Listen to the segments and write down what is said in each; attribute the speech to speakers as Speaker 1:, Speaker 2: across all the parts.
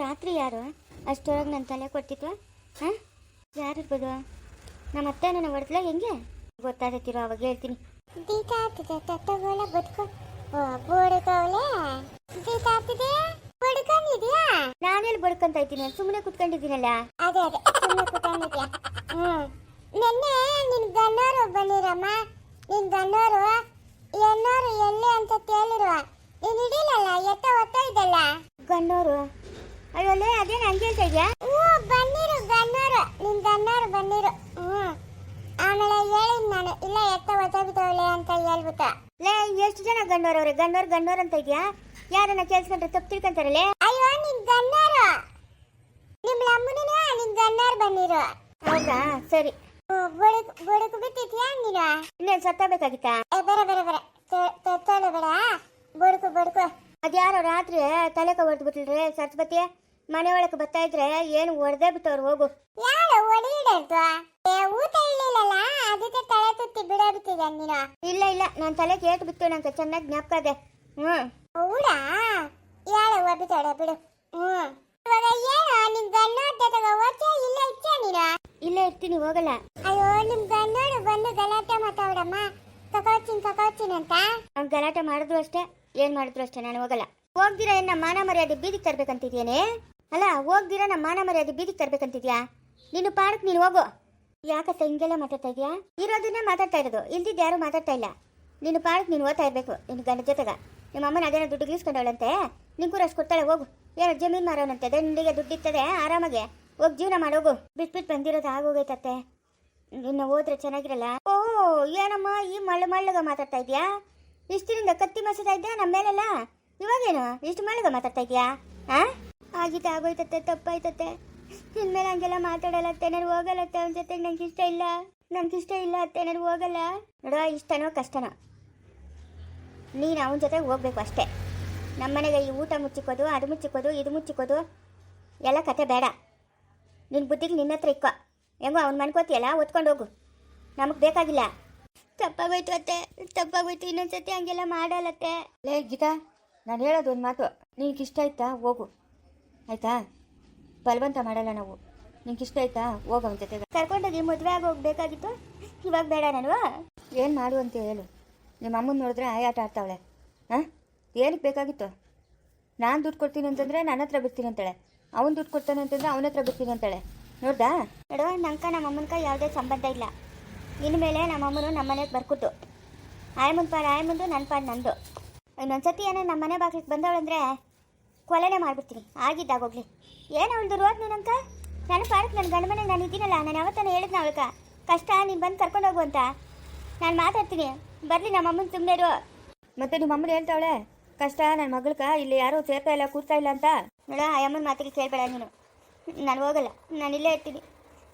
Speaker 1: ರಾತ್ರಿ ಯಾರು? ಅಷ್ಟೊಳಗೆ ನನ್ನ ತಲೆ ಕೊಡ್ತಿದ್ವಾ ಹಾಂ? ಯಾರಿರ್ಬೋದು ನಮ್ಮ ಅತ್ತೆ ನನ್ನ ಹೊಡೆದ್ಲ ಹೆಂಗೆ? ಗೊತ್ತಾಗತ್ತಿರೋ ಅವಾಗ ಹೇಳ್ತೀನಿ.
Speaker 2: ದೀಟ ಆಗ್ತಿದೆ ತಟ್ಟಗೋಳ ಬದುಕು. ಓ ಬುಡ್ಕೋಲೆ. ದೀಟ ಆಗ್ತಿದೆ ಬಡ್ಕೊಂಡಿದ್ಯಾ
Speaker 1: ನಾನೆಲ್ಲಿ ಬಡ್ಕೊಂತ ಇದ್ದೀನಿ? ಸುಮ್ಮನೆ ಕುತ್ಕೊಂಡಿದ್ದೀನಲ್ಲ?
Speaker 2: ಅದೇ ಅದೇ. ಸುಮ್ಮನೆ ಕುತ್ಕೊಂಡಿದ್ಯಾ ಹ್ಮ್. ನಿನ್ನೆ ನಿನ್ ಗನ್ನೋರು ಬಂದಿರಮ್ಮ. ನಿನ್ ಗನ್ನೋರು ಎನ್ನೋರು ಎಲ್ಲಿ ಅಂತ ಕೇಳಿರುವ ನೀನ್ ಹಿಡಿಲಲ್ಲ? ಎತ್ತ ಒತ್ತ ಇದ್ದಲ್ಲ
Speaker 1: ಗಣ್ಣೋರು? ಅಯ್ಯೋ ಲೇ ಅದೇನು ಹಂಗೆ ಹೇಳ್ತಾ ಇದೆಯಾ?
Speaker 2: ಹ್ಞೂ ಬನ್ನಿರು ಗನ್ನರು ನಿನ್ ಗನ್ನರು ಬನ್ನಿರು. ಹ್ಮ್ ಆಮೇಲೆ ಹೇಳಿದ್ ನಾನು. ಇಲ್ಲ ಎತ್ತ ಒತ್ತ ಬಿದ್ದವಳೆ ಅಂತ ಹೇಳ್ಬಿಟ್ಟ.
Speaker 1: ಲೇ ಎಷ್ಟು ಜನ ಗಣ್ಣೋರು ಅವ್ರೆ? ಗಣ್ಣೋರು ಗಣ್ಣೋರು ಅಂತ ಇದೆಯಾ? ಯಾರನ್ನ ಕೇಳಿಸ್ಕೊಂಡ್ರೆ ತಪ್ಪು ತಿಳ್ಕೊಂತಾರಲ್ಲೇ?
Speaker 2: ಅಯ್ಯೋ ನಿನ್ ಗನ್ನೋರು ನಿಮ್ಮ ಲಮ್ಮನ ನಿನ್ ಗನ್ನೋರು ಬನ್ನಿರು.
Speaker 1: ಹೌದಾ? ಸರಿ.
Speaker 2: ಬುಡಕ್ ಬುಡಕ್ ಬಿಟ್ಟಿದ್ಯಾ ನೀನು?
Speaker 1: ಇನ್ನೇನು ಸತ್ತಬೇಕಾಗಿತ್ತಾ?
Speaker 2: ಏ ಬರ ಬರ ಬರ. ತೊತ್ತೋಳು ಬೇಡ. ಬುಡಕು ಬುಡಕು.
Speaker 1: ಅದ್ಯಾರೋ ರಾತ್ರಿ ತಲೆ ಹೊಡೆದು ಬಿಟ್ಲ್ರಿ ಸರಸ್ವತಿ ಮನೆ ಒಳಗೆ ಬರ್ತಾ ಇದ್ರೆ ಏನು ಹೊಡೆದೇ ಬಿಟ್ಟವ್ರು ಹೋಗು.
Speaker 2: ಯಾರು ಏ ಊಟ ಇರ್ಲಿಲ್ಲಲ್ಲ ಅದಕ್ಕೆ ತಲೆ ತುತ್ತಿ ಬಿಡೋಬಿಟ್ಟಿದ್ಯಾ ನೀನು?
Speaker 1: ಇಲ್ಲ ಇಲ್ಲ ನನ್ನ ತಲೆ ಕೇಟ್ ಬಿತ್ತು ನಂಗೆ ಚೆನ್ನಾಗಿ ಜ್ಞಾಪಕ ಇದೆ. ಹ್ಞೂ
Speaker 2: ಹೌದಾ? ಯಾಳು ಒಬ್ಬಿತಾಳೆ ಬಿಡು. ಹ್ಮ್. ಇವಾಗ ಏನು ನಿಮ್ ಗನ್ನೋರ್ ಜೊತೆಗೆ ಓದ್ತೀಯ ಇಲ್ಲ ಇಚ್ಛೆ ನೀನು?
Speaker 1: ಇಲ್ಲೇ ಇರ್ತೀನಿ ಹೋಗಲ್ಲ.
Speaker 2: ಅಯ್ಯೋ ನಿಮ್ ಗನ್ನೋರು ಬಂದು ಗಲಾಟೆ ಮಾತಾಡಮ್ಮ ಕಕೋಚಿನ್ ಕಕೋಚಿನ್ ಅಂತ?
Speaker 1: ಅವ್ನು ಗಲಾಟೆ ಮಾಡಿದ್ರು ಅಷ್ಟೇ ಏನು ಮಾಡಿದ್ರು ಅಷ್ಟೇ ನಾನು ಹೋಗಲ್ಲ. ಹೋಗ್ದಿರ ಎನ್ನ ಮಾನ ಮರ್ಯಾದೆ ಬೀದಿಗೆ ತರ್ಬೇಕಂತಿದ್ಯೇನೆ? ಅಲ್ಲ, ಹೋಗ್ದಿರ ನಮ್ಮ ಮಾನ ಮರ್ಯಾದೆ ಬೀದಿಗೆ ತರ್ಬೇಕಂತಿದ್ಯಾ? ನೀನು ಪಾಡಕ್ ನೀನು ಹೋಗು. ಯಾಕತ್ತ ಹಿಂಗೆಲ್ಲ ಮಾತಾಡ್ತಾ ಇದೆಯಾ? ಇರೋದನ್ನೇ ಮಾತಾಡ್ತಾ ಇರೋದು. ಇಲ್ದಿದ್ದು ಯಾರು ಮಾತಾಡ್ತಾ ಇಲ್ಲ. ನೀನು ಪಾಡಕ್ ನೀನು ಓದ್ತಾ ಇರಬೇಕು, ನಿನ್ನ ಗಂಡ ಜೊತೆಗೆ. ನಿಮ್ಮ ಅಮ್ಮನ ಅದೇನೋ ದುಡ್ಡು ಗಿಳಿಸ್ಕೊಂಡವಳಂತೆ. ನಿಂಗೂ ಅಷ್ಟು ಕೊಡ್ತಾಳೆ, ಹೋಗು. ಏನೋ ಜಮೀನು ಮಾರೋನಂತೆ, ದಂಡಿಗೆ ದುಡ್ಡಿರ್ತದೆ ಆರಾಮಾಗೆ. ಹೋಗಿ ಜೀವನ ಮಾಡೋಗು ಬಿಟ್ಟು ಬಂದಿರೋದು ಆಗೋಗೈತತ್ತೆ ನಿನ್ನ ಹೋದ್ರೆ ಚೆನ್ನಾಗಿರಲ್ಲ? ಓ, ಏನಮ್ಮ, ಈ ಮಳ್ಳು ಮಳ್ಳಗ ಮಾತಾಡ್ತಾ ಇದೆಯಾ? ಇಷ್ಟಿನಿಂದ ಕತ್ತಿ ಮಸತಾ ಇದ್ಯಾ ನಮ್ಮ ಮೇಲೆಲ್ಲ? ಇವಾಗೇನು? ಇಷ್ಟು ಮಳ್ಳಗ ಮಾತಾಡ್ತಾ ಇದೆಯಾ? ಆ? ಆಗಿತ್ತು ಆಗೋಯ್ತತ್ತೆ, ತಪ್ಪಾಯ್ತತ್ತೆ. ಇನ್ಮೇಲೆ ಹಂಗೆಲ್ಲ ಮಾತಾಡಲ್ಲ, ಅತ್ತೆ. ನಾನು ಹೋಗಲ್ಲ ಅತ್ತೆ ಅವನ ಜೊತೆಗೆ ನಂಗೆ ಇಷ್ಟ ಇಲ್ಲ. ನಂಗೆ ಇಷ್ಟ ಇಲ್ಲ ಅತ್ತೆ. ನಾನು ಹೋಗಲ್ಲ. ನೋಡೋ ಇಷ್ಟನೋ ಕಷ್ಟನೋ. ನೀನು ಅವನ ಜೊತೆಗೆ ಹೋಗ್ಬೇಕು ಅಷ್ಟೇ. ನಮ್ಮನೆಗೆ ಈ ಊಟ ಮುಚ್ಚಿಕೋದು, ಅದು ಮುಚ್ಚಿಕೋದು, ಇದು ಮುಚ್ಚಿಕೋದು, ಎಲ್ಲ ಕತೆ ಬೇಡ. ನಿನ್ನ ಬುದ್ಧಿಗೆ ನಿನ್ನ ಹತ್ರ ಇಕ್ಕೋ. ಹೆಂಗೋ, ಅವ್ನು ಮನ್ಕೋತಿಯಲ್ಲ, ಒತ್ಕೊಂಡು ಹೋಗು. ನಮಗೆ ಬೇಕಾಗಿಲ್ಲ. ತಪ್ಪಾಗೋಯ್ತು ಅತ್ತೆ. ತಪ್ಪಾಗೋಯ್ತು. ಇನ್ನೊಂದ್ಸತಿ ಹಂಗೆಲ್ಲ ಮಾಡಲ್ಲತ್ತೆ ಲೇ, ಗೀತಾ, ನಾನು ಹೇಳೋದು ಒಂದು ಮಾತು. ನಿನಗೆ ಇಷ್ಟ ಆಯ್ತಾ? ಹೋಗು. ಆಯ್ತಾ? ಬಲವಂತ ಮಾಡಲ್ಲ ನಾವು. ನಿಂಗೆ ಇಷ್ಟ ಆಯ್ತಾ? ಹೋಗ ಅವನ ಜೊತೆಗೆ. ಕರ್ಕೊಂಡೋಗಿ ಮದುವೆ ಆಗಿ ಹೋಗ್ಬೇಕಾಗಿತ್ತು? ಇವಾಗ ಬೇಡ ನಾನು ಏನು ಮಾಡು ಅಂತ ಹೇಳು. ನಿಮ್ಮ ಅಮ್ಮನ ನೋಡಿದ್ರೆ ಆಯಾಟ ಆಡ್ತಾವಳೆ. ಹಾಂ ಏನಕ್ಕೆ ಬೇಕಾಗಿತ್ತು? ನಾನು ದುಡ್ಡು ಕೊಡ್ತೀನಿ ಅಂತಂದರೆ ನನ್ನ ಹತ್ರ ಬಿಡ್ತೀನಿ ಅಂತಾಳೆ. ಅವನು ದುಡ್ಡು ಕೊಡ್ತಾನೆ ಅಂತಂದರೆ ಅವನ ಹತ್ರ ಬಿಡ್ತೀನಿ ಅಂತಾಳೆ. ನೋಡ್ದಾ? ನಡುವ ನಂಕ ನಮ್ಮ ಅಮ್ಮನ ಕೈ ಯಾವುದೇ ಸಂಬಂಧ ಇಲ್ಲ. ಇನ್ಮೇಲೆ ನಮ್ಮ ಅಮ್ಮನು ನಮ್ಮ ಮನೆಗೆ ಬರ್ಕೊಟ್ಟು ಆಯಮ್ಮನ ಪಾಡು ಆಯಮ್ಮಂದು ನನ್ನ ಪಾಡು ನಂದು. ಇನ್ನೊಂದ್ಸತಿ ಏನೋ ನಮ್ಮ ಮನೆ ಬಾಗಿಲಿಗೆ ಬಂದವಳಂದ್ರೆ ಕೊಲೆನೇ ಮಾಡ್ಬಿಡ್ತೀನಿ. ಆಗಿದ್ದಾಗೋಗ್ಲಿ ಏನು ಒಂದು ರೋದ್ ನೀನಂಕ ನನ್ನ ಪಾಡಕ್ಕೆ ನನ್ನ ಗಂಡ ಮನೆಗೆ ನಾನು ಇದ್ದೀನಲ್ಲ ನಾನು ಯಾವತ್ತಾನ ಹೇಳಿದ್ನ ಅವಳಕ ಕಷ್ಟ ನೀನು ಬಂದು ಕರ್ಕೊಂಡು ಹೋಗು ಅಂತ. ನಾನು ಮಾತಾಡ್ತೀನಿ. ಬರಲಿ ನಮ್ಮ ಅಮ್ಮನ ಸುಮ್ಮನೆ ಇರು. ಮತ್ತೆ ನಿಮ್ಮ ಅಮ್ಮನ ಹೇಳ್ತಾವಳೆ? ಕಷ್ಟ ನನ್ನ ಮಗಳಕ? ಇಲ್ಲಿ ಯಾರೂ ಸೇರ್ತಾ ಇಲ್ಲ ಕೂರ್ತಾ ಇಲ್ಲ ಅಂತ? ನೋಡ ಆ ಅಮ್ಮನ ಮಾತಿಗೆ ಕೇಳಬೇಡ ನೀನು. ನಾನು ಹೋಗಲ್ಲ. ನಾನು ಇಲ್ಲೇ ಇರ್ತೀನಿ.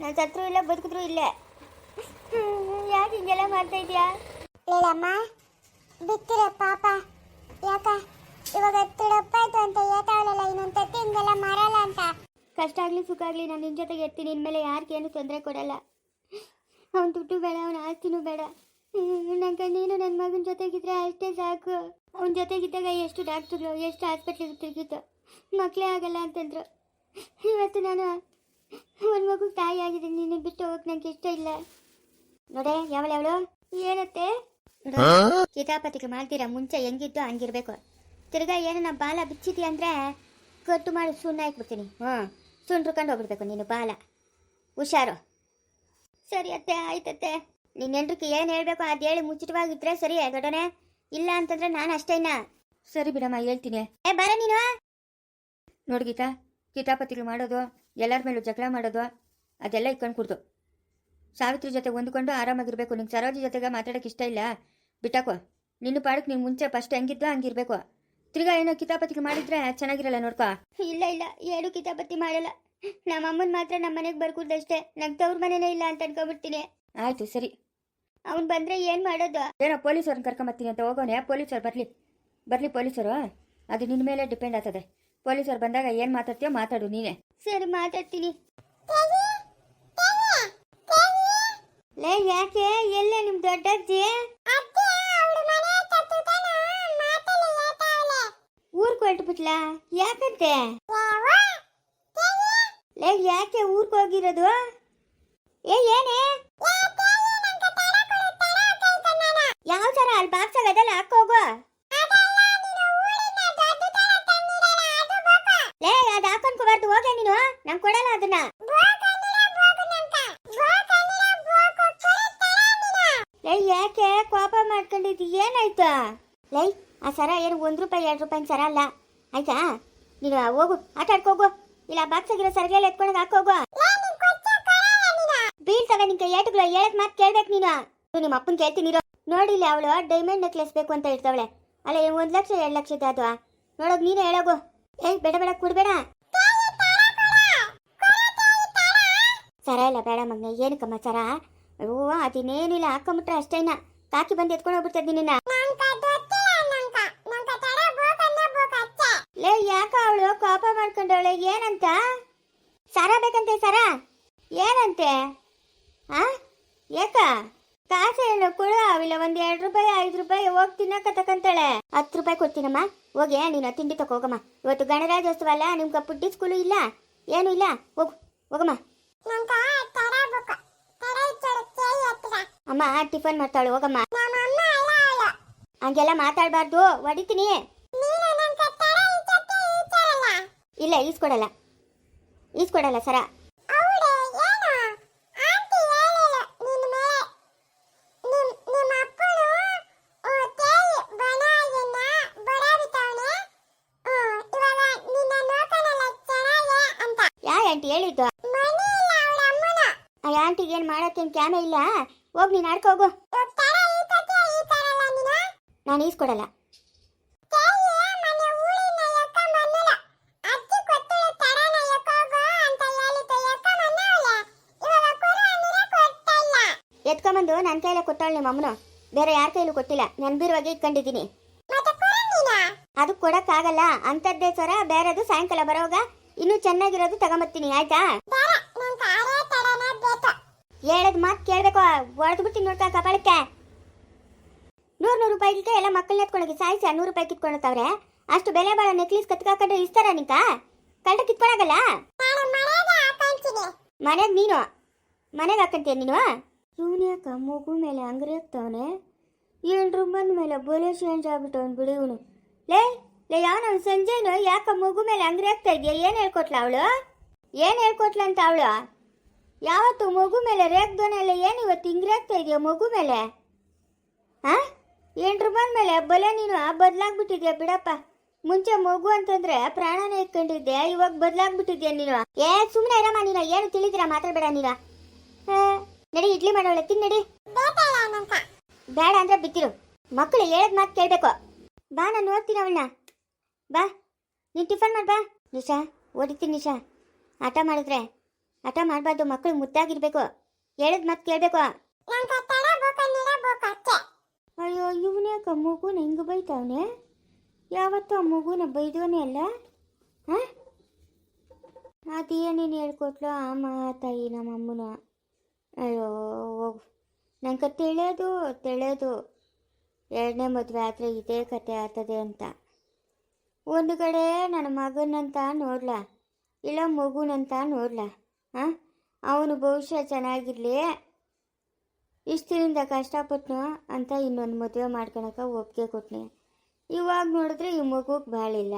Speaker 1: ನಾನು ಸತ್ರು ಇಲ್ಲ ಬದುಕಿದ್ರು ಇಲ್ಲೇ. ಯಾಕೆ ಹಿಂಗೆಲ್ಲ ಮಾಡ್ತಾ ಇದೀಯಾ
Speaker 2: ಹೇಳಮ್ಮ ಬಿತ್ತಿರ ಪಾಪ. ಯಾಕ? ಇವಾಗ ತುಡಪ್ಪಾಯ್ತು ಅಂತ ಏತಾವಳಲ್ಲ ಇನ್ನೊಂದು ತತ್ತಿ ಹಿಂಗೆಲ್ಲ ಮರಲ್ಲ ಅಂತ.
Speaker 1: ಕಷ್ಟ ಆಗಲಿ ಸುಖ ಆಗಲಿ ನಾನು ನಿನ್ನ ಜೊತೆಗೆ ಇರ್ತೀನಿ. ಇನ್ಮೇಲೆ ಯಾರಿಗೇನು ತೊಂದರೆ ಕೊಡಲ್ಲ. ಅವ್ನ ದುಡ್ಡು ಬೇಡ ಅವನ ಆಸ್ತಿನೂ ಬೇಡ. ನಂಗೆ ನೀನು ನನ್ನ ಮಗನ ಜೊತೆಗಿದ್ರೆ ಅಷ್ಟೇ ಸಾಕು. ಅವನ ಜೊತೆಗಿದ್ದಾಗ ಎಷ್ಟು ಡಾಕ್ಟ್ರುಗಳು ಎಷ್ಟು ಹಾಸ್ಪಿಟ್ಲಿಗೆ ತಿರುಗಿತ್ತು. ಮಕ್ಕಳೇ ಆಗಲ್ಲ ಅಂತಂದ್ರು. ಇವತ್ತು ನಾನು ಒಂದು ಮಗು ತಾಯಿ ಆಗಿದ್ದೀನಿ. ನಿನ್ನ ಬಿಟ್ಟು ಹೋಗಕ್ಕೆ ನಂಗೆ ಇಷ್ಟ ಇಲ್ಲ. ನೋಡೇ ಯಾವಳ ಯಾವಳು? ಏನತ್ತೆ? ಕಿತಾಪತಿಗೆ ಮಾಡ್ತೀರಾ? ಮುಂಚೆ ಹೆಂಗಿದ್ದು ಹಂಗಿರ್ಬೇಕು. ತಿರ್ಗಾ ಏನನ್ನ ಬಾಲ ಬಿಚ್ಚಿದ್ಯಾ ಅಂದ್ರೆ ಕಟ್ಟು ಮಾಡಿ ಸುಣ್ಣ ಹಾಕ್ಬಿಡ್ತೀನಿ. ಹ್ಞೂ ಸುಂಡ್ರುಕೊಂಡು ಹೋಗ್ಬಿಡ್ಬೇಕು ನೀನು ಬಾಲ. ಹುಷಾರು. ಸರಿ ಅತ್ತೆ ಆಯ್ತತ್ತೆ ನಿನ್ನ ಹೆಂಡ್ರಿಗೆ ಏನು ಹೇಳಬೇಕು ಅದು ಹೇಳಿ ಮುಚ್ಚಿಟವಾಗಿದ್ರೆ ಸರಿ ದೊಡ್ಡನೆ. ಇಲ್ಲ ಅಂತಂದ್ರೆ ನಾನು ಅಷ್ಟೇನ ಸರಿ ಬಿಡಮ್ಮ ಹೇಳ್ತೀನಿ. ಏ ಬರ ನೀನು. ನೋಡಿ ಗೀತಾ ಕಿತಾಪತಿಗಳು ಮಾಡೋದು ಎಲ್ಲರ ಮೇಲೂ ಜಗಳ ಮಾಡೋದು ಅದೆಲ್ಲ ಇಟ್ಕೊಂಡು ಕುಡ್ದು ಸಾವಿತ್ರಿ ಜೊತೆ ಹೊಂದ್ಕೊಂಡು ಆರಾಮಾಗಿರ್ಬೇಕು. ನಿಂಗೆ ಸರೋಜಿ ಜೊತೆಗೆ ಮಾತಾಡೋಕೆ ಇಷ್ಟ ಇಲ್ಲ. ಬಿಟ್ಟಾಕೋ. ನಿನ್ನ ಪಾಡಕ್ಕೆ ನೀನು ಮುಂಚೆ ಫಸ್ಟ್ ಹೆಂಗಿದ್ದ ಹಂಗಿರ್ಬೇಕು. ತಿರ್ಗಾ ಏನೋ ಕಿತಾಪತಿಗೆ ಮಾಡಿದ್ರೆ ಚೆನ್ನಾಗಿರಲ್ಲ ನೋಡ್ಕೋ. ಇಲ್ಲ ಇಲ್ಲ ಏನು ಕಿತಾಪತಿ ಮಾಡಲ್ಲ. ನಮ್ಮ ಅಮ್ಮನ ಮಾತ್ರ ನಮ್ಮ ಮನೆಗೆ ಬರ್ಕೂಡ್ದಷ್ಟೇ ನಂಗೆ ತವ್ರ ಮನೆನೇ ಇಲ್ಲ ಅಂತ ಅನ್ಕೊಂಡ್ಬಿಡ್ತೀನಿ. ಆಯ್ತು ಸರಿ. ಅವ್ನು ಬಂದ್ರೆ ಏನು ಮಾಡೋದು? ಏನೋ ಪೊಲೀಸವ್ರನ್ನ ಕರ್ಕೊಂಬತ್ತೀನಿ ಅಂತ ಹೋಗೋನೆ ಪೊಲೀಸರು ಬರಲಿ. ಬರಲಿ ಪೊಲೀಸರು. ಅದು ನಿನ್ನ ಮೇಲೆ ಡಿಪೆಂಡ್ ಆಗ್ತದೆ. ಪೊಲೀಸರು ಬಂದಾಗ ಏನು ಮಾತಾಡ್ತೀಯೋ ಮಾತಾಡು ನೀನೆ. ಸರಿ ಮಾತಾಡ್ತೀನಿ. ಲೇ ಯಾಕೆ? ಎಲ್ಲೇ ನಿಮ್ಮ ದೊಡ್ಡಜ್ಜಿ? ಹೊರಟುಬಿಟ್ಲಾ ಯಾಕಂತೆ? ಲೈ, ಯಾಕೆ ಊರ್ಗೆ ಹೋಗಿರೋದು? ಏ, ಏನೇ? ಯಾವ ತರ? ಅಲ್ಲಿ ಬಾಕ್ಸ್ ಅದಲ್ಲ ಹಾಕೋಗು ಲೇ, ಅದು ಹಾಕೊಂಡ್ಕೋಬಾರ್ದು ಹೋಗೆ ನೀನು. ನಂಗೆ ಕೊಡಲ್ಲ ಅದನ್ನ. ಲೈ, ಯಾಕೆ? ಕೋಪ ಮಾಡ್ಕೊಂಡಿದ್ದು, ಏನಾಯ್ತು? ಲೈ, ಆ ಸರ ಏನು ಒಂದು ರೂಪಾಯಿ, ಎರಡು ರೂಪಾಯಿ ಸರ ಅಲ್ಲ. ಆಯ್ತಾ? ನೀನು ಹೋಗು. ಆಟ ಆಡ್ಕೋಗು ಇಲ್ಲ ಬಾಕ್ಸ್ ಆಗಿರೋ ಸರಿಗೆಲ್ಲ ಎತ್ಕೊಂಡಾಗ ಹಾಕೋಗು ಬೀಳ್ತವೆ ನಿಂಗೆ ಏಟುಗಳು ಹೇಳಕ್ ಮಾತು ಕೇಳ್ಬೇಕು ನೀನು. ನಿಮ್ಮ ಅಪ್ಪನ ಕೇಳ್ತೀನಿ ಇರೋ. ನೋಡಿಲ್ಲ ಅವಳು ಡೈಮಂಡ್ ನೆಕ್ಲೆಸ್ ಬೇಕು ಅಂತ ಹೇಳ್ತಾವಳೆ. ಅಲ್ಲ ಏನ್ ಒಂದ್ ಲಕ್ಷ ಎರಡು ಲಕ್ಷದ ಅದು. ನೋಡೋದು ನೀನೇ ಹೇಳೋಗು. ಏಯ್ ಬೇಡ ಬೇಡ ಕುಡ್ಬೇಡ. ಸರ ಇಲ್ಲ ಬೇಡ ಮಗ್ನೆ. ಏನಕ್ಕಮ್ಮ ಸರ? ಓ ಅದಿನ್ನೇನಿಲ್ಲ ಹಾಕೊಂಬಿಟ್ರೆ ಅಷ್ಟೇನ. ಕಾಕಿ ಬಂದು ಎತ್ಕೊಂಡು ಹೋಗ್ಬಿಡ್ತದ ನಿನ್ನ ಲೇ ಯಾಕ ಅವಳು ಕೋಪ ಮಾಡ್ಕೊಂಡವಳೆ? ಏನಂತ? ಸರ ಬೇಕಂತೆ ಸರ? ಏನಂತೆ? ಆ? ಯಾಕ? ಕಾಸೇನು ಕೊಡು ಅವಿಲ್ಲ ಒಂದ್ ಎರಡು ರೂಪಾಯಿ ಐದು ರೂಪಾಯಿ ಹೋಗಿ ತಿನ್ನಕ ತಕಂತಾಳೆ ಹತ್ತು ರೂಪಾಯಿ ಕೊಡ್ತೀನಮ್ಮ. ಹೋಗಿ ನೀನು ತಿಂಡಿ ತಕ ಹೋಗಮ್ಮ. ಇವತ್ತು ಗಣರಾಜ್ಯೋತ್ಸವ ಅಲ್ಲ ನಿಮ್ಗೆ ಪುಟ್ಟಿ ಸ್ಕೂಲು ಇಲ್ಲ? ಏನು ಇಲ್ಲ? ಹೋಗು ಹೋಗಮ್ಮ. ಅಮ್ಮ ಟಿಫನ್ ಮಾಡ್ತಾಳೆ ಹೋಗಮ್ಮ. ಹಂಗೆಲ್ಲ ಮಾತಾಡಬಾರ್ದು. ಹೊಡಿತೀನಿ. ಇಲ್ಲ ಈಸ್ಕೊಡಲ್ಲ ಈಸ್ಕೊಡಲ್ಲ ಸರ. ಆಂಟಿ ಹೇಳಿದ್ದು? ಆ ಆಂಟಿಗೆ ಏನು ಮಾಡೋಕ್ಕೇನು ಕ್ಯಾಮೆ ಇಲ್ಲ? ಹೋಗಿ ನೀನು ಆಡ್ಕೋಗು ನಾನು? ಈಸ್ಕೊಡಲ್ಲ ಎತ್ಕೊಂಬಂದು ನನ್ನ ಕೈಲೇ ಕೊಟ್ಟಾಳೆ ನಿಮ್ಮ ಅಮ್ಮನು. ಬೇರೆ ಯಾರ ಕೈಲೂ ಕೊಟ್ಟಿಲ್ಲ. ನೆನ್ಬಿರುವಾಗೆ ಇಟ್ಕೊಂಡಿದ್ದೀನಿ. ಅದು ಕೊಡಕ್ಕಾಗಲ್ಲ. ಅಂತದ್ದೇ ಸರ ಬೇರೆದು ಸಾಯಂಕಾಲ ಬರೋವಾಗ ಇನ್ನೂ ಚೆನ್ನಾಗಿರೋದು ತಗೊಂಬರ್ತೀನಿ ಆಯ್ತಾ? ಹೇಳದ್ ಮಾತ್ ಕೇಳ್ಬೇಕು ಹೊಡೆದು ಬಿಡ್ತೀನಿ ನೋಡ್ಕ ಕಪಾಳಕ್ಕೆ. ನೂರು ನೂರು ರೂಪಾಯಿಗೆ ಎಲ್ಲ ಮಕ್ಕಳನ್ನ ಎತ್ಕೊಂಡೋಗಿ ಸಾಯಿಸಿ ನೂರು ರೂಪಾಯಿ ಕಿತ್ಕೊಳತ್ತವ್ರೆ ಅಷ್ಟು ಬೆಲೆ ಬಾಳ ನೆಕ್ಲೀಸ್ ಕತ್ಕಾಕೊಂಡ್ರೆ ಇಸ್ತಾರ ನಿಂಕ? ಕಳ್ಳ ಕಿತ್ಕೊಳಗಲ್ಲ? ಮನೆಗೆ ನೀನು? ಮನೆಗೆ ಹಾಕಂತೀಯ ನೀನು? ಇವನು ಯಾಕೆ ಮಗು ಮೇಲೆ ಅಂಗಡಿ ಹಾಕ್ತವನೆ ರೂಮ್ ಬಂದ ಮೇಲೆ ಬೊಲೆ ಚೇಂಜ್ ಆಗ್ಬಿಟ್ಟವನು ಬಿಡಿ ಇವನು. ಲೇ ಲೇ, ಯಾವನ ಸಂಜೆನು ಯಾಕ ಮಗು ಮೇಲೆ ಅಂಗಡಿ ಹಾಕ್ತಾ ಇದೆಯಾ? ಏನು ಹೇಳ್ಕೊಟ್ಲ ಅವಳು? ಏನು ಹೇಳ್ಕೊಟ್ಲ ಅಂತ ಅವಳು? ಯಾವತ್ತು ಮಗು ಮೇಲೆ ರೇಗ್ದೋನೆಲ್ಲ ಏನು ಇವತ್ತು ಹಿಂಗ್ರಿ ಆಗ್ತಾ ಇದೆಯಾ ಮಗು ಮೇಲೆ? ಹಾ ಏನ್ರು ಬಂದ ಮೇಲೆ ಬಲೆ ನೀನು ಬದಲಾಗ್ಬಿಟ್ಟಿದ್ಯಾ ಬಿಡಪ್ಪ. ಮುಂಚೆ ಮಗು ಅಂತಂದ್ರೆ ಪ್ರಾಣನೇ ಇಟ್ಕೊಂಡಿದ್ದೆ, ಇವಾಗ ಬದಲಾಗ್ಬಿಟ್ಟಿದ್ಯಾ ನೀನು? ಏ ಸುಮ್ಮನೆ ಇರಮ್ಮ ನೀನು, ಏನು ತಿಳಿದಿರ, ಮಾತಾಡಬೇಡ ನೀನು. ನಡಿ, ಇಡ್ಲಿ ಮಾಡೋಳೆ, ತಿನ್ ನಡಿ. ಬೇಡ ಅಂದ್ರೆ ಬಿತ್ತಿರು ಮಕ್ಕಳು ಹೇಳದ್ ಮಾತು ಕೇಳ್ಬೇಕು. ಬಾ, ನಾನು ನೋಡ್ತೀನಿ ಅವಳನ್ನ. ಬಾ, ನೀನು ಟಿಫನ್ ಮಾಡ್, ಬಾ. ನಿಶಾ, ಓದಿತೀನಿ ನಿಶಾ. ಆಟ ಮಾಡಿದ್ರೆ, ಆಟ ಮಾಡಬಾರ್ದು ಮಕ್ಕಳು ಮುದ್ದಾಗಿರ್ಬೇಕು. ಹೇಳದ್ ಮಾತು ಕೇಳಬೇಕು. ಅಯ್ಯೋ, ಇವನೇ ಅಕ್ಕ ಮಗುನ ಹಿಂಗೆ ಬೈತಾವನೆ? ಯಾವತ್ತೂ ಆ ಮಗುನ ಬೈದವನೇ ಅಲ್ಲ? ಹಾಂ? ಅದೇನೇನು ಹೇಳ್ಕೊಟ್ಲೋ ಆ ತಾಯಿ ನಮ್ಮ ಅಮ್ಮನ ಅಯ್ಯೋ, ನಂಗೆ ತಿಳಿಯೋದು ತಿಳಿಯೋದು. ಎರಡನೇ ಮದುವೆ ಆದರೆ ಇದೇ ಕತೆ ಆಗ್ತದೆ ಅಂತ. ಒಂದು ಕಡೆ ನನ್ನ ಮಗನಂತ ನೋಡ್ಲ, ಇಲ್ಲ ಮಗುನಂತ ನೋಡ್ಲ ಹಾಂ ಅವನು ಭವಿಷ್ಯ ಚೆನ್ನಾಗಿರಲಿ ಇಷ್ಟಿನಿಂದ ಕಷ್ಟಪಟ್ನು ಅಂತ ಇನ್ನೊಂದು ಮದುವೆ ಮಾಡ್ಕೊಳಕ ಒಪ್ಪಿಗೆ ಕೊಟ್ನಿ. ಇವಾಗ ನೋಡಿದ್ರೆ ಈ ಮಗುಗೆ ಬಾಳಿಲ್ಲ.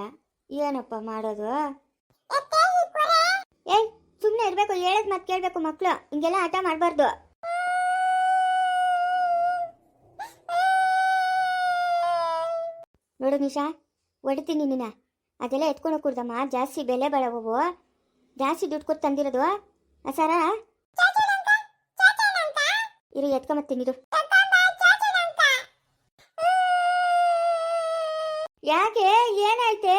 Speaker 1: ಏನಪ್ಪ ಮಾಡೋದು? ಇರಬೇಕು, ಹೇಳೋದು ಮತ್ತೆ ಕೇಳ್ಬೇಕು ಮಕ್ಕಳು ಹಿಂಗೆಲ್ಲ ಆಟ ಮಾಡಬಾರ್ದು. ನೋಡು ನಿಶಾ, ಹೊಡಿತೀನಿ ನಿನ್ನ. ಅದೆಲ್ಲ ಎತ್ಕೊಂಡು ಕುಡ್ದಮ್ಮ ಜಾಸ್ತಿ ಬೆಲೆ ಬಾಳವು ಜಾಸ್ತಿ ದುಡ್ಡು ಕೊಟ್ಟು ತಂದಿರೋದು ಆ ಸರ ಇರು ಎತ್ಕೊಂಬತ್ತೀನಿ ಇರು ಯಾಕೆ, ಏನಾಯ್ತೆ?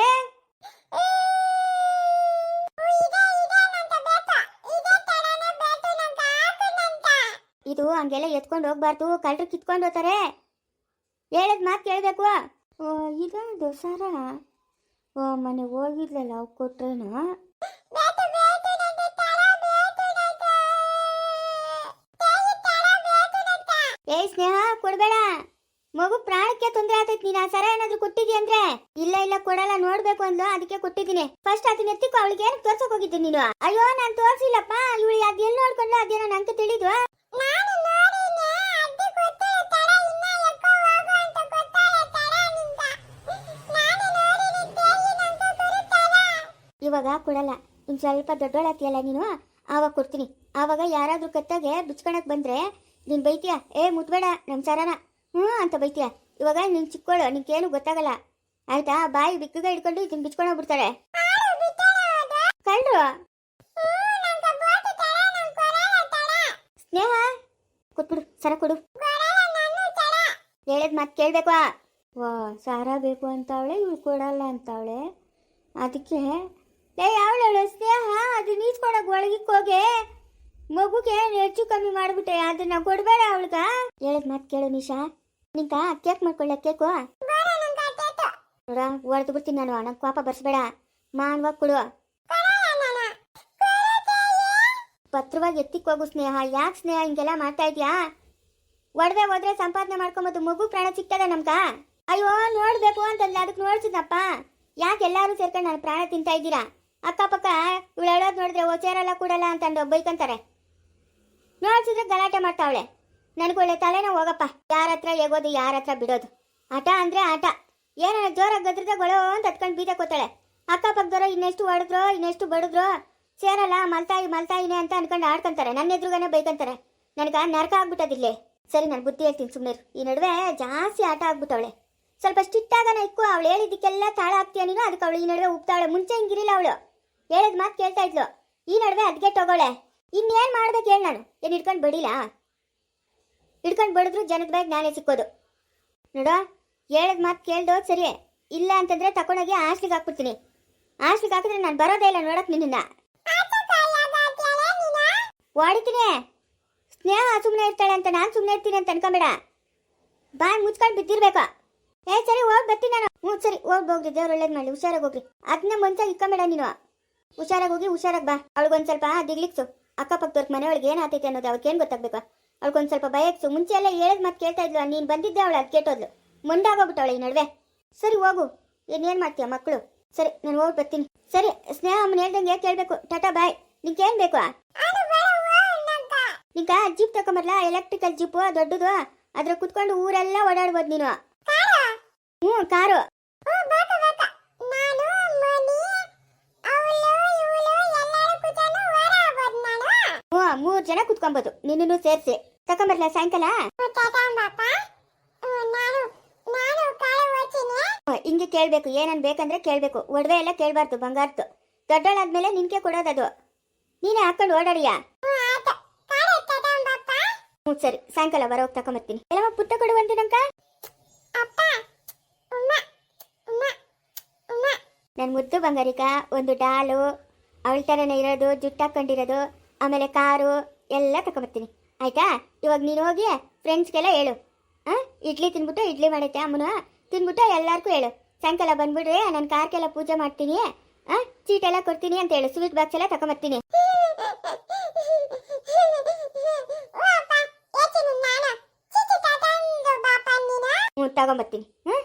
Speaker 1: ಹಂಗೆಲ್ಲ ಎತ್ಕೊಂಡು ಹೋಗ್ಬಾರ್ದು ಕಳ್ಳರು ಕಿತ್ಕೊಂಡು ಹೋಗ್ತಾರೆ. ಹೇಳದ್ ಮಾತು ಕೇಳಬೇಕು. ಓ ಇದೊಂದು ಸರ ಓ ಮನೆ ಹೋಗಿದ್ಲಲ್ಲ ಅವ್ ಕೊಟ್ರೇನು? ಏಯ್ ಸ್ನೇಹ ಕೊಡ್ಬೇಡ. ಮಗು ಪ್ರಾಣಕ್ಕೆ ತೊಂದರೆ ಆತೈತಿ ನೀನು ಆ ಸರ ಏನಾದ್ರು ಕೊಟ್ಟಿದ್ದಿ ಅಂದ್ರೆ? ಇಲ್ಲ ಇಲ್ಲ ಕೊಡಲ್ಲ ನೋಡ್ಬೇಕು ಅಂದ್ಲು ಅದಕ್ಕೆ ಕೊಟ್ಟಿದ್ದೀನಿ. ಫಸ್ಟ್ ಅದನ್ನ ಎತ್ತಿಕೊ ಅವಳಿಗೆ ಏನು ತೋರ್ಸಕ್ ಹೋಗಿದ್ದೀನಿ ನೀನು? ಅಯ್ಯೋ ನಾನು ತೋರ್ಸಿಲ್ಲಪ್ಪ. ಇವಳು ಅದ್ ಎಲ್ಲಿ ನೋಡ್ಕೊಂಡು ಅದೇನೋ ನಂಗೆ ತಿಳಿದ್ವಾ ಇವಾಗ ಕೊಡಲ್ಲ. ಇನ್ ಸ್ವಲ್ಪ ದೊಡ್ಡೋಳಾತಿಯಲ್ಲ ನೀನು? ಆವಾಗ ಕೊಡ್ತೀನಿ. ಆವಾಗ ಯಾರಾದರೂ ಕತ್ತಾಗೆ ಬಿಚ್ಕೊಳಕ್ಕೆ ಬಂದ್ರೆ ನೀನು ಬೈತೀಯ? ಏ ಮುಟ್ಬೇಡ ನಮ್ಮ ಸರನ. ಹ್ಞೂ ಅಂತ ಬೈತೀಯ? ಇವಾಗ ನೀನು ಚಿಕ್ಕೋಳು ನಿನ್ಗೇನು ಗೊತ್ತಾಗಲ್ಲ. ಆಯ್ತಾ? ಬಾಯಿ ಬಿಕ್ಕಗ ಹಿಡ್ಕೊಂಡು ಇದನ್ನ ಬಿಚ್ಕೊಂಡು ಹೋಗ್ಬಿಡ್ತಾರೆ
Speaker 2: ಆಡು ಬಿಟ್ಟಣ ಹೋದ
Speaker 1: ಕಳ್ರು
Speaker 2: ಹ್ಞೂ ನಂತ ಬೋಟು ತಡ ನನ್ ಕೊಡಲ್ಲ ತಡ
Speaker 1: ಸ್ನೇಹ, ಕೊಟ್ಬಿಡು, ಸರ ಕೊಡು. ಹೇಳದ್ ಮಾತು ಕೇಳ್ಬೇಕು ವಾ ಸಾರ ಬೇಕು ಅಂತವಳೆ, ಇವ್ಳು ಕೊಡಲ್ಲ ಅಂತವಳೆ. ಅದಕ್ಕೆ ಲೇ, ಯಾವಳು ಸ್ನೇಹ, ಅದು ನೀಸ್ಕೊಡಕ್ ಒಳಗಿಕ್ ಹೋಗೇ. ಮಗುಗೆ ಹೆಚ್ಚು ಕಮ್ಮಿ ಮಾಡ್ಬಿಟ್ಟೆ, ಅದನ್ನ ಕೊಡ್ಬೇಡ ಅವಳ್ಗ. ಹೇಳದ್ ಮಾತು ಕೇಳು ನಿಶಾ. ನಿಂಕ ಕೇಕ್ ಮಾಡ್ಕೊಳ್ಳ, ಕೇಕು? ನೋಡ ಹೊಡೆದು ಬಿಡ್ತೀನಿ ನಾನು ಅಣ್ಣ ಕೋಪ ಬರ್ಸ್ಬೇಡ. ಮಾನ್ವಾಗಿ ಕೊಡು ಪತ್ರವಾಗಿ ಎತ್ತಿಕ್ ಹೋಗು ಸ್ನೇಹ, ಯಾಕೆ ಸ್ನೇಹ ಹಿಂಗೆಲ್ಲ ಮಾಡ್ತಾ ಇದ್ಯಾ? ಒಡವೆ ಹೋದ್ರೆ ಸಂಪಾದನೆ ಮಾಡ್ಕೊಂಬತ್ತು ಮಗು ಪ್ರಾಣ ಸಿಕ್ತದ ನಮ್ಗ. ಅಯ್ಯೋ, ನೋಡ್ಬೇಕು ಅಂತಂದ್ರೆ ಅದಕ್ಕೆ ನೋಡ್ಸಿದ್ನಪ್ಪ. ಯಾಕೆ ಎಲ್ಲಾರು ಸೇರ್ಕೊಂಡು ನಾನು ಪ್ರಾಣ ತಿಂತಾ ಇದ್ದೀರಾ? ಅಕ್ಕಪಕ್ಕ ಇವಳು ಹೇಳೋದು ನೋಡಿದ್ರೆ ಓ ಸೇರಲ್ಲ ಕೂಡಲ್ಲ ಅಂತಂದು ಬೈಕಂತಾರೆ. ನೋಡ್ಸಿದ್ರೆ ಗಲಾಟೆ ಮಾಡ್ತಾವಳೆ. ನನಗೊಳ್ಳೆ ತಲೆನೋ ಹೋಗಪ್ಪ. ಯಾರ ಹತ್ರ ಎಗೋದು ಯಾರ ಹತ್ರ ಬಿಡೋದು. ಆಟ ಅಂದ್ರೆ ಆಟ ಏನಾರ ಜೋರಾಗಿ ಗದ್ರದ ಗೊಳೋ ಅಂತ ಹತ್ಕೊಂಡು ಬೀದ ಕೂತಾಳೆ. ಅಕ್ಕಪಕ್ಕದವರು ಇನ್ನೆಷ್ಟು ಹೊಡೆದ್ರು, ಇನ್ನೆಷ್ಟು ಬಡಿದ್ರು ಸೇರಲ್ಲ ಮಲ್ತಾಯಿ, ಮಲ್ತಾಯಿನೇ ಅಂತ ಅನ್ಕೊಂಡು ಆಡ್ಕೊಂತಾರೆ. ನನ್ನ ಎದುರುಗನೆ ಬೈಕಂತಾರೆ. ನನಗೆ ನರಕ ಆಗ್ಬಿಟ್ಟದಿಲ್ಲೇ. ಸರಿ, ನಾನು ಬುದ್ಧಿ ಹೇಳ್ತೀನಿ ಸುಮ್ಮನೆ ಈ ನಡುವೆ ಜಾಸ್ತಿ ಆಟ ಆಗ್ಬಿಟ್ಟವಳೆ. ಸ್ವಲ್ಪ ಸ್ಟಿಟ್ ಆಗನ ಇಕ್ಕು, ಅವಳು ಹೇಳಿದ್ದಕ್ಕೆಲ್ಲ ತಾಳ ಹಾಕ್ತೀಯ ನೀನು? ಅದಕ್ಕೆ ಅವಳು ಈ ನಡುವೆ ಉಪ್ತಾಳೆ. ಮುಂಚೆ ಹಿಂಗಿರಿಲ್ಲ ಅವಳು. ಹೇಳಿದ ಮಾತು ಕೇಳ್ತಾ ಇದ್ಲು. ಈ ನಡುವೆ ಅದ್ಗೆ ತಗೋಳೆ ಇನ್ನೇನು ಮಾಡ್ಬೇಕು ಹೇಳಿ ನಾನು? ಏನು ಹಿಡ್ಕೊಂಡು ಬಡಿಲ? ಹಿಡ್ಕೊಂಡು ಬಡಿದ್ರು ಜನದ ಬಾಯಿಗೆ ನಾನೇ ಸಿಕ್ಕೋದು. ನೋಡ, ಹೇಳಿದ ಮಾತು ಕೇಳ್ದೋ ಸರಿ ಇಲ್ಲ ಅಂತಂದ್ರೆ ತಕೊಂಡೋಗಿ ಹಾಸ್ಲಿಗೆ ಹಾಕ್ಬಿಡ್ತೀನಿ. ಹಾಸ್ಲಿಗೆ ಹಾಕಿದ್ರೆ ನಾನು ಬರೋದೇ ಇಲ್ಲ ನೋಡಕ್ ನಿನ್ನ ಹೊಡಿತೀನಿ ಸ್ನೇಹ ಸುಮ್ಮನೆ ಇರ್ತಾಳೆ ಅಂತ, ನಾನು ಸುಮ್ಮನೆ ಇರ್ತೀನಿ ಅಂತ ಅನ್ಕೊಂಬೇಡ. ಬಾಯ್ ಮುಚ್ಕೊಂಡು ಬಿದ್ದಿರ್ಬೇಕು. ಏ, ಸರಿ ಹೋಗಿ ಬರ್ತೀನಿ ನಾನು. ಹ್ಞೂ, ಸರಿ ಹೋಗಿ ಹೋಗ್ರಿ. ದೇವ್ರು ಒಳ್ಳೇದು ಮಾಡಿ ಹುಷಾರಾಗಿ ಹೋಗ್ರಿ. ಅದನ್ನ ಮನ್ಸಾಗಿ ಇಕ್ಕಬೇಡ ನೀನು. ಹುಷಾರಾಗಿ ಹೋಗಿ ಹುಷಾರಾಗಿ ಬಾ. ಅವಳಿಗೊಂದು ಸ್ವಲ್ಪ ದಿಗ್ಲಿಕ್ಸು ಅಕ್ಕಪಕ್ಕದವ್ರ ಮನೆಯೊಳಗೆ ಏನು ಆತೈತೆ ಅನ್ನೋದು ಅವ್ರಿಗೇನು ಅವ್ಳಿಗೆ ಅವಳಿಗೊಂದು ಸ್ವಲ್ಪ ಭಯಕ್ಸು ಮುಂಚೆ ಎಲ್ಲ ಹೇಳಿದ ಮತ್ತೆ ಕೇಳ್ತಾ ಇದ್ಲು. ನೀನು ಬಂದಿದ್ದೆ ಅವಳು, ಅದು ಕೇಟೋದ್ಲು ಮುಂಡಾಗೋಗ್ಬಿಟ್ಟವಳೆ ಈ ನಡುವೆ. ಸರಿ, ಹೋಗು. ಇನ್ನೇನು ಮಾಡ್ತೀಯ ಮಕ್ಕಳು ಸರಿ, ನಾನು ಹೋಗಿ ಬರ್ತೀನಿ ಸರಿ, ಸ್ನೇಹ ಅಮ್ಮನ ಹೇಳ್ದಂಗೆ ಕೇಳಬೇಕು ಟಾಟಾ, ಬಾಯ್. ಏನು ಬೇಕು? ಈಗ ಜೀಪ್ ತಗೊಂಬರ್ಲಾ ಎಲೆಕ್ಟ್ರಿಕಲ್ ಜೀಪು, ದೊಡ್ಡದು? ಅದ್ರ ಕುತ್ಕೊಂಡು ಊರೆಲ್ಲ ಓಡಾಡ್ಬೋದು ನೀನು. ಹ್ಞೂ ಕಾರು.
Speaker 2: ಹ್ಞೂ
Speaker 1: ಮೂರು ಜನ ಕುತ್ಕೊಬೋದು. ನಿನ್ನೂ ಸೇರಿಸಿ. ತಕೊಂಬರ್ಲ, ಸಾಯಂಕಾಲ? ಹಿಂಗೆ ಕೇಳಬೇಕು. ಏನನ್ ಬೇಕಂದ್ರೆ ಕೇಳಬೇಕು. ಒಡವೆ ಎಲ್ಲ ಕೇಳಬಾರ್ದು ಬಂಗಾರದ್ದು ದೊಡ್ಡೋಳಾದ್ಮೇಲೆ ನಿನ್ಗೆ ಕೊಡೋದದು. ನೀನೇ ಹಾಕೊಂಡು ಓಡಾಡಿಯಾ?
Speaker 2: ಹ್ಞೂ
Speaker 1: ಸರಿ. ಸಾಯಂಕಾಲ ಬರೋಗಿ ತಗೊಂಬರ್ತೀನಿ ಎಲ್ಲಮ್ಮ, ಪುಟ್ಟ ಕೊಡುವಂತೆ ನಂಕ ನನ್ನ ಮುದ್ದು ಬಂಗಾರಿಕ ಒಂದು ಡಾಲು ಅವಳ ಥರನೇ ಇರೋದು ಜುಟ್ಟು ಹಾಕೊಂಡಿರೋದು ಆಮೇಲೆ ಕಾರು ಎಲ್ಲ ತಗೊಂಬರ್ತೀನಿ ಆಯಿತಾ? ಇವಾಗ ನೀನು ಹೋಗಿ ಫ್ರೆಂಡ್ಸ್ಗೆಲ್ಲ ಹೇಳು. ಹಾಂ ಇಡ್ಲಿ ತಿನ್ಬಿಟ್ಟು ಇಡ್ಲಿ ಮಾಡೈತೆ ಅಮ್ಮನ. ತಿನ್ಬಿಟ್ಟು ಎಲ್ಲರಿಗೂ ಹೇಳು. ಸಾಯಂಕಾಲ ಬಂದ್ಬಿಡ್ರಿ ನಾನು ಕಾರ್ಗೆಲ್ಲ ಪೂಜೆ ಮಾಡ್ತೀನಿ. ಹಾಂ ಚೀಟೆಲ್ಲ ಕೊಡ್ತೀನಿ ಅಂತ ಹೇಳು. ಸ್ವೀಟ್ ಬಾಕ್ಸ್ ಎಲ್ಲ ತಗೊಂಬರ್ತೀನಿ. ಹ್ಞೂ ತಗೊಂಬರ್ತೀನಿ ಹ್ಞೂ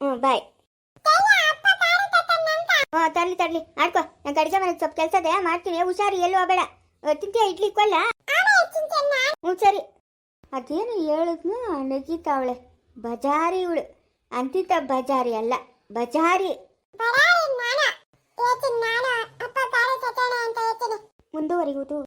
Speaker 1: ಹ್ಞೂ ಬಾಯ್ ಹ್ಞೂ ತರಲಿ ತರಲಿ. ಆಡ್ಕೊ ನಾನು ಅಡುಗೆ ಮನೆಗೆ ಸ್ವಲ್ಪ ಕೆಲಸ ಇದೆ. ಮಾಡ್ತೀನಿ. ಹುಷಾರಿ ಎಲ್ಲೂ ಹೋಗಬೇಡ. ತಿಂತೀಯ ಇಡ್ಲಿ ಕೊಲ್ಲ ಹ್ಞೂ ಸರಿ. ಅದೇನು ಹೇಳಿದ್ನು ನಗೀತಾವಳೆ ಬಜಾರಿ ಇವಳು ಅಂತಿದ್ದ ಬಜಾರಿ ಅಲ್ಲ ಬಜಾರಿ. ಮುಂದುವರಿಯುವುದು.